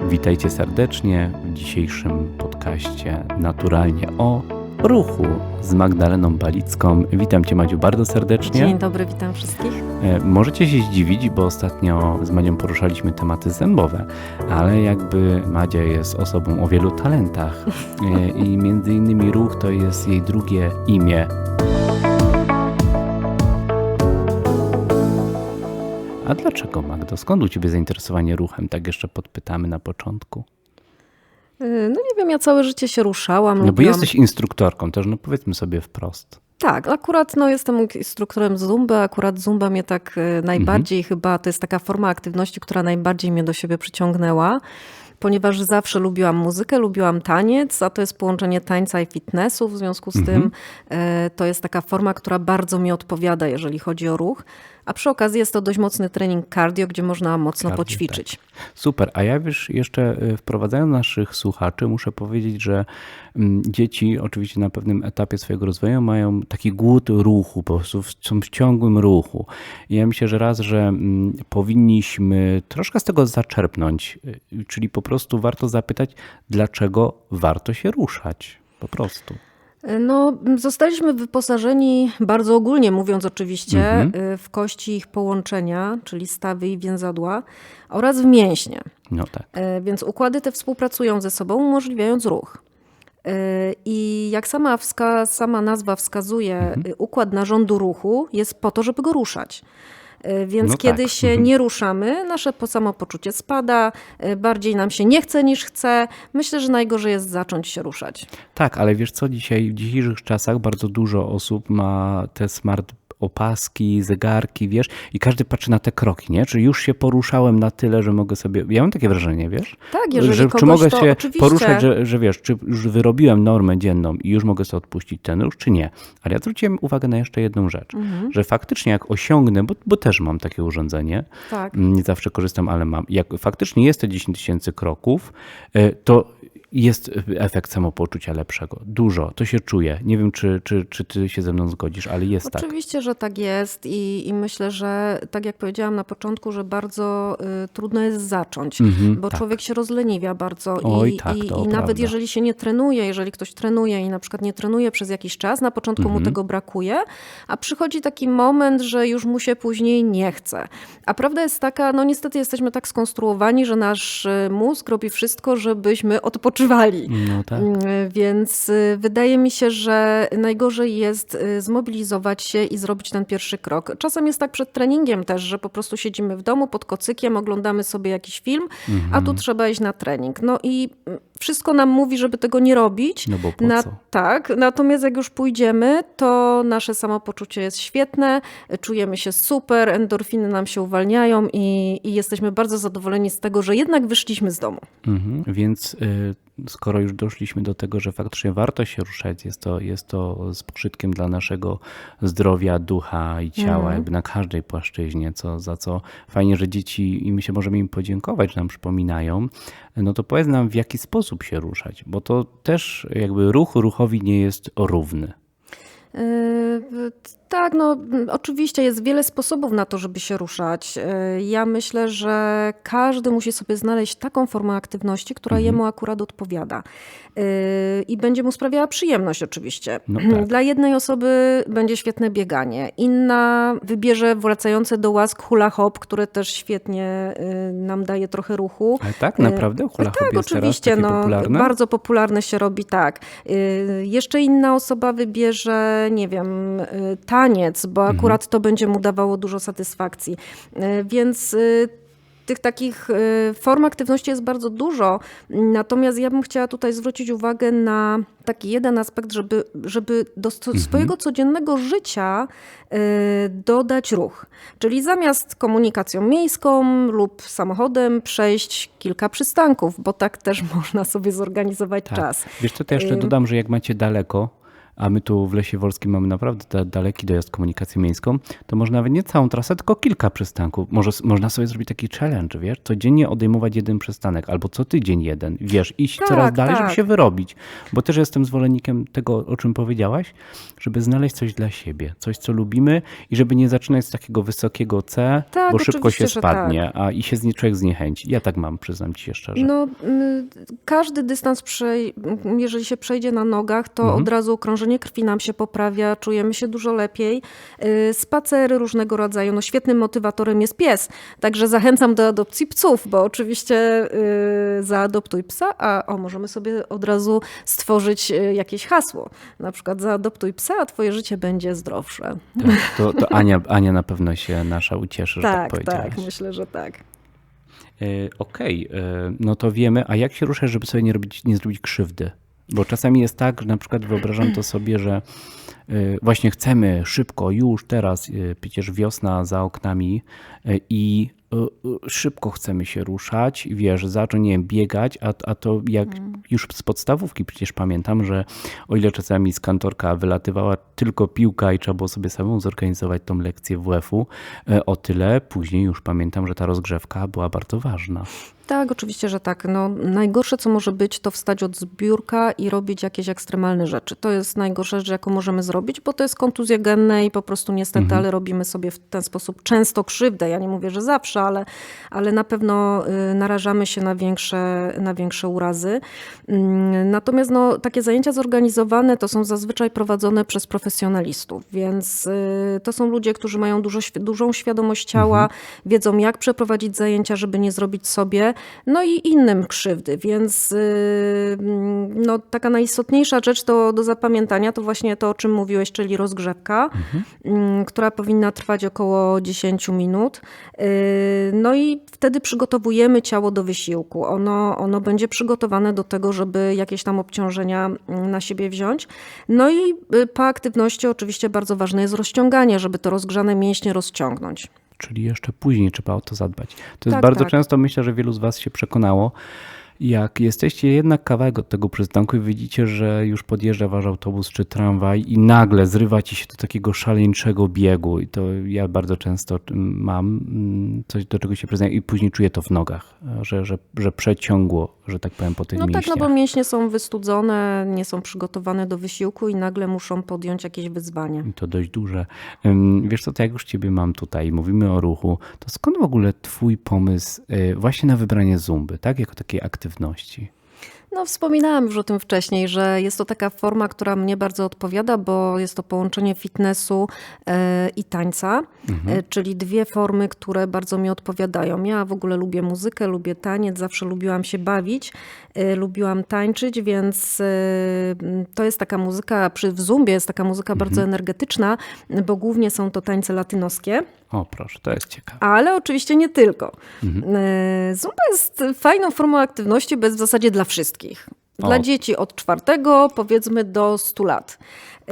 Witajcie serdecznie w dzisiejszym podcaście Naturalnie o ruchu z Magdaleną Balicką. Witam Cię Madziu bardzo serdecznie. Dzień dobry, witam wszystkich. E, Możecie się zdziwić, bo ostatnio z Madzią poruszaliśmy tematy zębowe, ale jakby Madzia jest osobą o wielu talentach e, i między innymi ruch to jest jej drugie imię. A dlaczego Magdo? Skąd u Ciebie zainteresowanie ruchem? Tak jeszcze podpytamy na początku. Yy, No nie wiem, ja całe życie się ruszałam. No bo lubiłam- jesteś instruktorką też, no powiedzmy sobie wprost. Tak, akurat no, jestem instruktorem Zumby, akurat Zumba mnie tak e, najbardziej Mhm. chyba, to jest taka forma aktywności, która najbardziej mnie do siebie przyciągnęła. Ponieważ zawsze lubiłam muzykę, lubiłam taniec, a to jest połączenie tańca i fitnessu. W związku z Mhm. tym e, to jest taka forma, która bardzo mi odpowiada, jeżeli chodzi o ruch. A przy okazji jest to dość mocny trening cardio, gdzie można mocno Cardio, poćwiczyć. Super, a ja wiesz, jeszcze y, wprowadzając naszych słuchaczy, muszę powiedzieć, że mm, dzieci oczywiście na pewnym etapie swojego rozwoju mają taki głód ruchu, po prostu są w ciągłym ruchu. I ja myślę, że raz, że mm, powinniśmy troszkę z tego zaczerpnąć, y, czyli po prostu warto zapytać, dlaczego warto się ruszać. Po prostu. No, zostaliśmy wyposażeni, bardzo ogólnie mówiąc oczywiście, Mhm. y, w kości ich połączenia, czyli stawy i więzadła oraz w mięśnie. No tak. Y, Więc układy te współpracują ze sobą, umożliwiając ruch. Y, I jak sama, wska, sama nazwa wskazuje, Mhm. układ narządu ruchu jest po to, żeby go ruszać. Y, Więc No kiedy tak. się Mhm. nie ruszamy, nasze po- samopoczucie spada, y, bardziej nam się nie chce niż chce. Myślę, że najgorzej jest zacząć się ruszać. Tak, ale wiesz co, dzisiaj w dzisiejszych czasach bardzo dużo osób ma te smart opaski, zegarki, wiesz, i każdy patrzy na te kroki, nie? Czy już się poruszałem na tyle, że mogę sobie. Ja mam takie wrażenie, wiesz? Tak, jeżeli że, kogoś czy mogę się oczywiście... poruszać, że, że wiesz, czy już wyrobiłem normę dzienną i już mogę sobie odpuścić ten ruch, czy nie? Ale ja zwróciłem uwagę na jeszcze jedną rzecz, Mhm. że faktycznie jak osiągnę, bo, bo też mam takie urządzenie, Tak. Mm, Nie zawsze korzystam, ale mam. Jak faktycznie jest te 10 tysięcy kroków, y, to jest efekt samopoczucia lepszego. Dużo. To się czuje. Nie wiem, czy, czy, czy ty się ze mną zgodzisz, ale jest tak. Oczywiście, że tak jest i, i myślę, że tak jak powiedziałam na początku, że bardzo y, trudno jest zacząć, Mhm, bo tak. człowiek się rozleniwia bardzo Oj, i, tak, i, i nawet prawda. jeżeli się nie trenuje, jeżeli ktoś trenuje i na przykład nie trenuje przez jakiś czas, na początku Mhm. mu tego brakuje, a przychodzi taki moment, że już mu się później nie chce. A prawda jest taka, no niestety jesteśmy tak skonstruowani, że nasz y, mózg robi wszystko, żebyśmy odpoczywali. No tak. Mm, Więc y, wydaje mi się, że najgorzej jest y, zmobilizować się i zrobić ten pierwszy krok. Czasem jest tak przed treningiem też, że po prostu siedzimy w domu pod kocykiem, oglądamy sobie jakiś film, a tu trzeba iść na trening. No i mm, wszystko nam mówi, żeby tego nie robić. No bo po Na, co? tak, natomiast jak już pójdziemy, to nasze samopoczucie jest świetne, czujemy się super, endorfiny nam się uwalniają i, i jesteśmy bardzo zadowoleni z tego, że jednak wyszliśmy z domu. Mhm. Więc y, skoro już doszliśmy do tego, że faktycznie warto się ruszać, jest to, jest to z pożytkiem dla naszego zdrowia, ducha i ciała, Mhm. jakby na każdej płaszczyźnie, co, za co fajnie, że dzieci i my się możemy im podziękować, że nam przypominają. No to powiedz nam, w jaki sposób się ruszać, bo to też jakby ruch ruchowi nie jest równy. Yy, Tak, no mm, oczywiście jest wiele sposobów na to, żeby się ruszać. Yy, Ja myślę, że każdy musi sobie znaleźć taką formę aktywności, która jemu akurat odpowiada. Yy, I będzie mu sprawiała przyjemność oczywiście. No tak. Dla jednej osoby będzie świetne bieganie, inna wybierze wracające do łask hula hop, które też świetnie yy, nam daje trochę ruchu. Ale tak, naprawdę? Hula tak, hop jest oczywiście. teraz no, popularny? Bardzo popularne się robi tak. Jeszcze inna osoba wybierze, nie wiem, y, taniec, bo Mhm. akurat to będzie mu dawało dużo satysfakcji. Y, Więc y, tych takich y, form aktywności jest bardzo dużo. Natomiast ja bym chciała tutaj zwrócić uwagę na taki jeden aspekt, żeby, żeby do Mhm. swojego codziennego życia y, dodać ruch. Czyli zamiast komunikacją miejską lub samochodem przejść kilka przystanków, bo tak też można sobie zorganizować Tak. czas. Wiesz co, to jeszcze dodam, że jak macie daleko, a my tu w Lesie Wolskim mamy naprawdę da, daleki dojazd komunikacją miejską, to można nawet nie całą trasę, tylko kilka przystanków. Może, można sobie zrobić taki challenge, wiesz, codziennie odejmować jeden przystanek, albo co tydzień jeden, wiesz, iść Tak, coraz dalej, żeby tak. się wyrobić. Bo też jestem zwolennikiem tego, o czym powiedziałaś, żeby znaleźć coś dla siebie, coś, co lubimy i żeby nie zaczynać z takiego wysokiego C, Tak, bo szybko się że spadnie, a i się z człowiek zniechęci. Ja tak mam, przyznam ci się szczerze. No, każdy dystans, jeżeli się przejdzie na nogach, to Mhm. od razu okrążenie krwi nam się poprawia, czujemy się dużo lepiej. Y, Spacery różnego rodzaju, no świetnym motywatorem jest pies, także zachęcam do adopcji psów, bo oczywiście y, zaadoptuj psa, a o, możemy sobie od razu stworzyć y, jakieś hasło, na przykład zaadoptuj psa, a twoje życie będzie zdrowsze. Tak, to, to Ania, Ania na pewno się nasza ucieszy, że tak, Tak, powiedziałaś. tak, myślę, że tak. Okej, e, no to wiemy, a jak się ruszać, żeby sobie nie, robić, nie zrobić krzywdy? Bo czasami jest tak, że na przykład wyobrażam to sobie, że e, właśnie chcemy szybko, już teraz, e, przecież wiosna za oknami e, i szybko chcemy się ruszać, wiesz, zacząć, nie wiem, biegać, a, a to jak już z podstawówki przecież pamiętam, że o ile czasami z kantorka wylatywała tylko piłka i trzeba było sobie samemu zorganizować tą lekcję WF-u, o tyle później już pamiętam, że ta rozgrzewka była bardzo ważna. Tak, oczywiście, że tak. No, najgorsze, co może być, to wstać od zbiórka i robić jakieś ekstremalne rzeczy. To jest najgorsza rzecz, jaką możemy zrobić, bo to jest kontuzja genna i po prostu niestety, ale robimy sobie w ten sposób często krzywdę. Ja nie mówię, że zawsze, ale, ale na pewno y, narażamy się na większe, na większe urazy. Mm, Natomiast no, takie zajęcia zorganizowane to są zazwyczaj prowadzone przez profesjonalistów, więc y, to są ludzie, którzy mają dużo, dużą świadomość ciała, wiedzą jak przeprowadzić zajęcia, żeby nie zrobić sobie, no i innym krzywdy, więc y, no, taka najistotniejsza rzecz to do zapamiętania to właśnie to, o czym mówiłeś, czyli rozgrzewka, mm, która powinna trwać około 10 minut. Y, No i wtedy przygotowujemy ciało do wysiłku. Ono, ono będzie przygotowane do tego, żeby jakieś tam obciążenia mm, na siebie wziąć. No i y, po aktywności oczywiście bardzo ważne jest rozciąganie, żeby to rozgrzane mięśnie rozciągnąć. Czyli jeszcze później trzeba o to zadbać. To jest Tak, bardzo tak. często, myślę, że wielu z Was się przekonało, jak jesteście jednak kawałek od tego przystanku i widzicie, że już podjeżdża wasz autobus czy tramwaj i nagle zrywa ci się do takiego szaleńczego biegu i to ja bardzo często mm, mam mm, coś, do czego się przyznaję i później czuję to w nogach, że, że, że przeciągło, że tak powiem, po tych No tak, mięśniach. no bo mięśnie są wystudzone, nie są przygotowane do wysiłku i nagle muszą podjąć jakieś wyzwanie. I to dość duże. Wiesz co, to jak już ciebie mam tutaj, mówimy o ruchu, to skąd w ogóle twój pomysł y, właśnie na wybranie zumby, tak? Jako takiej aktywności? No, wspominałam już o tym wcześniej, że jest to taka forma, która mnie bardzo odpowiada, bo jest to połączenie fitnessu e, i tańca, e, czyli dwie formy, które bardzo mi odpowiadają. Ja w ogóle lubię muzykę, lubię taniec, zawsze lubiłam się bawić, e, lubiłam tańczyć, więc to jest taka muzyka, przy w zumbie jest taka muzyka bardzo energetyczna, bo głównie są to tańce latynoskie. O proszę, to jest ciekawe. Ale oczywiście nie tylko. E, Zumba jest fajną formą aktywności, jest w zasadzie dla wszystkich. Dla O. dzieci od czwartego, powiedzmy, do 100 lat.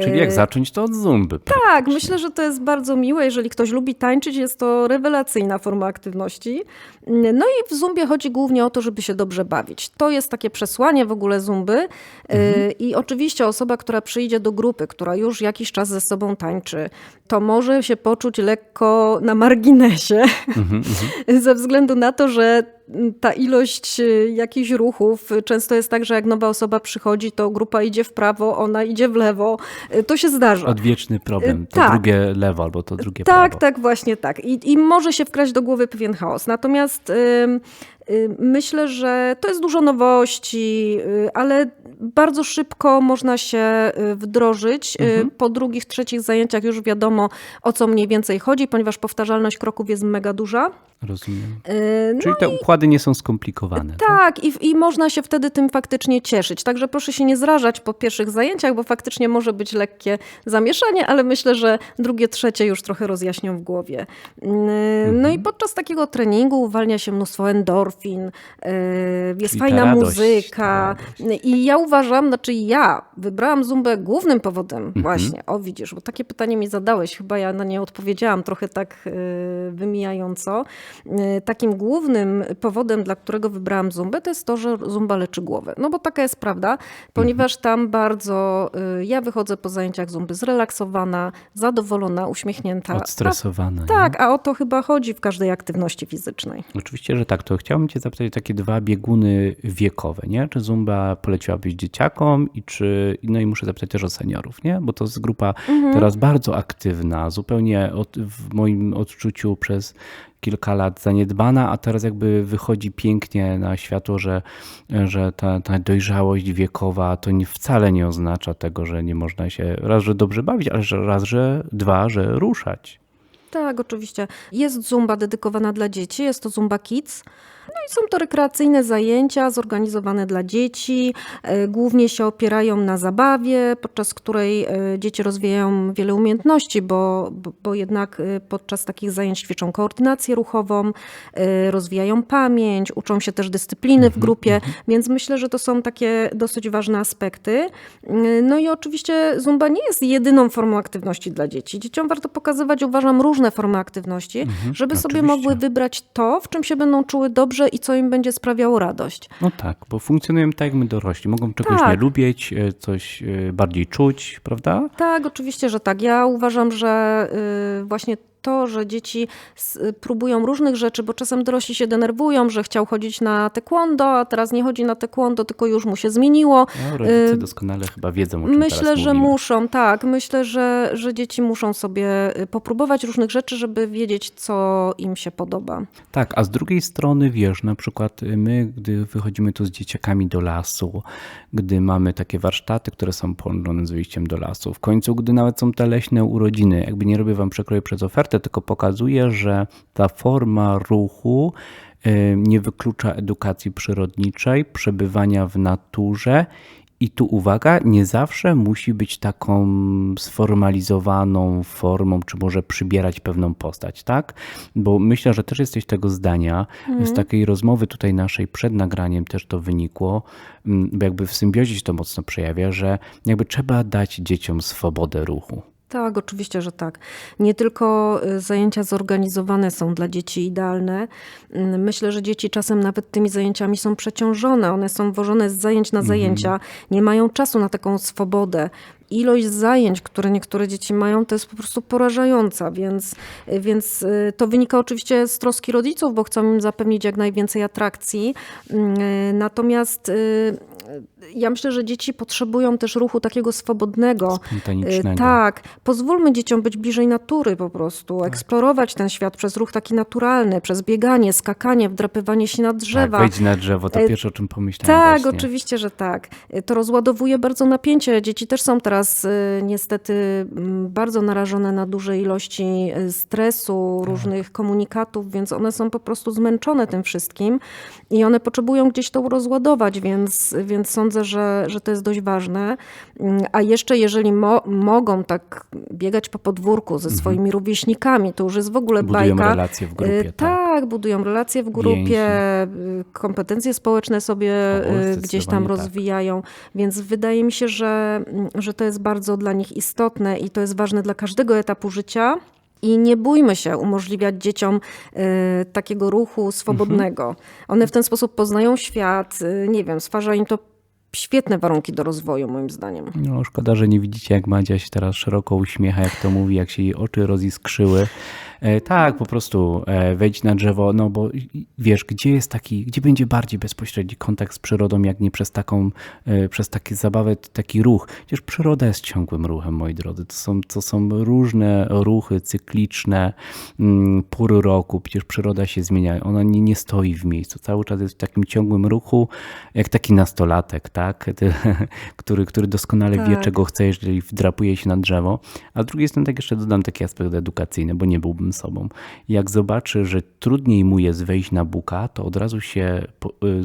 Czyli jak zacząć to od zumby. Tak, myślę, że to jest bardzo miłe. Jeżeli ktoś lubi tańczyć, jest to rewelacyjna forma aktywności. No i w zumbie chodzi głównie o to, żeby się dobrze bawić. To jest takie przesłanie w ogóle zumby. Y, I oczywiście osoba, która przyjdzie do grupy, która już jakiś czas ze sobą tańczy, to może się poczuć lekko na marginesie, ze względu na to, że ta ilość y, jakichś ruchów, y, często jest tak, że jak nowa osoba przychodzi, to grupa idzie w prawo, ona idzie w lewo. Y, To się zdarza. Odwieczny problem. To tak. drugie lewo albo to drugie Tak, prawo. tak, właśnie tak. I, I może się wkraść do głowy pewien chaos. Natomiast myślę, że to jest dużo nowości, y, ale bardzo szybko można się y, wdrożyć. Y, Po drugich, trzecich zajęciach już wiadomo, o co mniej więcej chodzi, ponieważ powtarzalność kroków jest mega duża. Rozumiem. Y, No Czyli te układy nie są skomplikowane. tak, i, i można się wtedy tym faktycznie cieszyć. Także proszę się nie zrażać po pierwszych zajęciach, bo faktycznie może być lekkie zamieszanie, ale myślę, że drugie, trzecie już trochę rozjaśnią w głowie. No i podczas takiego treningu uwalnia się mnóstwo endorfin, endorfin, y, jest Czyli fajna radość, muzyka. radość. I ja uważam, znaczy ja wybrałam zumbę głównym powodem Mhm. właśnie, o widzisz, bo takie pytanie mi zadałeś, chyba ja na nie odpowiedziałam trochę tak y, wymijająco. Y, Takim głównym powodem, dla którego wybrałam zumbę, to jest to, że zumba leczy głowę. No bo taka jest prawda, ponieważ tam bardzo, ja wychodzę po zajęciach zumby zrelaksowana, zadowolona, uśmiechnięta. Odstresowana. A, tak, a o to chyba chodzi w każdej aktywności fizycznej. Oczywiście, że tak. To chciałbym Cię zapytać takie dwa bieguny wiekowe, nie? Czy Zumba poleciłabyś dzieciakom i czy, no i muszę zapytać też o seniorów, nie? Bo to jest grupa teraz bardzo aktywna, zupełnie od, w moim odczuciu przez kilka lat zaniedbana, a teraz jakby wychodzi pięknie na światło, że, że ta, ta dojrzałość wiekowa to nie, wcale nie oznacza tego, że nie można się raz, że dobrze bawić, ale że raz, że dwa, że ruszać. Tak, oczywiście. Jest zumba dedykowana dla dzieci, jest to Zumba Kids. No i są to rekreacyjne zajęcia zorganizowane dla dzieci. E, Głównie się opierają na zabawie, podczas której e, dzieci rozwijają wiele umiejętności, bo, bo, jednak e, podczas takich zajęć ćwiczą koordynację ruchową, rozwijają pamięć, uczą się też dyscypliny w grupie, więc myślę, że to są takie dosyć ważne aspekty. No i oczywiście zumba nie jest jedyną formą aktywności dla dzieci. Dzieciom warto pokazywać, uważam, różne formy aktywności, żeby sobie oczywiście. mogły wybrać to, w czym się będą czuły dobrze i co im będzie sprawiało radość. No tak, bo funkcjonujemy tak jak my dorośli. Mogą czegoś Tak. nie lubić, e, coś e, bardziej czuć, prawda? Tak, oczywiście, że tak. Ja uważam, że y, właśnie to, że dzieci próbują różnych rzeczy, bo czasem dorośli się denerwują, że chciał chodzić na taekwondo, a teraz nie chodzi na taekwondo, tylko już mu się zmieniło. No, rodzice Y, doskonale chyba wiedzą, o czym Myślę, że mówimy. muszą, tak. Myślę, że, że dzieci muszą sobie y, popróbować różnych rzeczy, żeby wiedzieć, co im się podoba. Tak, a z drugiej strony wiesz, na przykład my, gdy wychodzimy tu z dzieciakami do lasu, gdy mamy takie warsztaty, które są połączone z wyjściem do lasu, w końcu, gdy nawet są te leśne urodziny, jakby nie robię wam przekroju przez ofertę, tylko pokazuję, że ta forma ruchu y, nie wyklucza edukacji przyrodniczej, przebywania w naturze i tu uwaga, nie zawsze musi być taką sformalizowaną formą, czy może przybierać pewną postać, tak? Bo myślę, że też jesteś tego zdania. Z takiej rozmowy tutaj naszej przed nagraniem też to wynikło, mm, bo jakby w symbiozie się to mocno przejawia, że jakby trzeba dać dzieciom swobodę ruchu. Tak, oczywiście, że tak. Nie tylko y, zajęcia zorganizowane są dla dzieci idealne. Mm, Myślę, że dzieci czasem nawet tymi zajęciami są przeciążone. One są wożone z zajęć na zajęcia, nie mają czasu na taką swobodę. Ilość zajęć, które niektóre dzieci mają, to jest po prostu porażająca, więc, więc y, to wynika oczywiście z troski rodziców, bo chcą im zapewnić jak najwięcej atrakcji. Mm, y, Natomiast y, ja myślę, że dzieci potrzebują też ruchu takiego swobodnego. Spontanicznego. Y, Tak, pozwólmy dzieciom być bliżej natury po prostu, eksplorować ten świat przez ruch taki naturalny, przez bieganie, skakanie, wdrapywanie się na drzewa. Tak, wejdź na drzewo, to E, pierwsze o czym pomyślałem Tak, właśnie. oczywiście, że tak. Y, To rozładowuje bardzo napięcie. Dzieci też są teraz y, niestety mm, bardzo narażone na duże ilości y, stresu, Tak. różnych komunikatów, więc one są po prostu zmęczone tym wszystkim i one potrzebują gdzieś to rozładować, więc, więc sądzę, że, że to jest dość ważne. Mm, A jeszcze jeżeli mo mogą tak biegać po podwórku ze swoimi rówieśnikami, to już jest w ogóle Mhm. Budują bajka. relacje w grupie, Y, tak. tak, budują relacje w grupie, y, kompetencje społeczne sobie O, y, gdzieś tam tak. rozwijają, więc wydaje mi się, że, mm, że to jest bardzo dla nich istotne i to jest ważne dla każdego etapu życia. I nie bójmy się umożliwiać dzieciom y, takiego ruchu swobodnego. One w ten sposób poznają świat, y, nie wiem, stwarza im to świetne warunki do rozwoju, moim zdaniem. No, szkoda, że nie widzicie, jak Madzia się teraz szeroko uśmiecha, jak to mówi, jak się jej oczy roziskrzyły. E, tak, po prostu e, wejdź na drzewo, no bo wiesz, gdzie jest taki, gdzie będzie bardziej bezpośredni kontakt z przyrodą, jak nie przez taką, e, przez takie zabawę, taki ruch. Przecież przyroda jest ciągłym ruchem, moi drodzy. To są, to są różne ruchy cykliczne, mm, pór roku. Przecież przyroda się zmienia, ona nie, nie stoi w miejscu. Cały czas jest w takim ciągłym ruchu, jak taki nastolatek, tak? Który, który doskonale wie, Tak. czego chce, jeżeli wdrapuje się na drzewo. A z drugiej strony tak jeszcze dodam taki aspekt edukacyjny, bo nie byłbym sobą. Jak zobaczy, że trudniej mu jest wejść na buka, to od razu się y,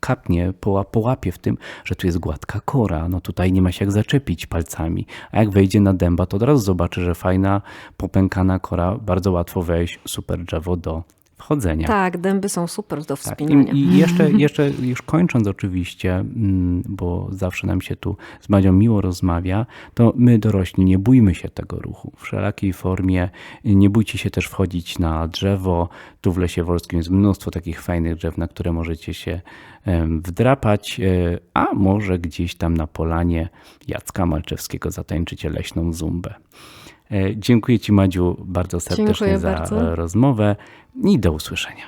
kapnie, poła- połapie w tym, że tu jest gładka kora, no tutaj nie ma się jak zaczepić palcami. A jak wejdzie na dęba, to od razu zobaczy, że fajna, popękana kora, bardzo łatwo wejść, super drzewo do wchodzenia. Tak, dęby są super do Tak, wspinania. I, I jeszcze, jeszcze już kończąc oczywiście, mm, bo zawsze nam się tu z Madzią miło rozmawia, to my dorośli nie bójmy się tego ruchu w wszelakiej formie. Nie bójcie się też wchodzić na drzewo. Tu w Lesie Wolskim jest mnóstwo takich fajnych drzew, na które możecie się wdrapać, e, a może gdzieś tam na polanie Jacka Malczewskiego zatańczycie leśną zumbę. E, Dziękuję Ci Madziu bardzo serdecznie Dziękuję za bardzo. rozmowę i do usłyszenia.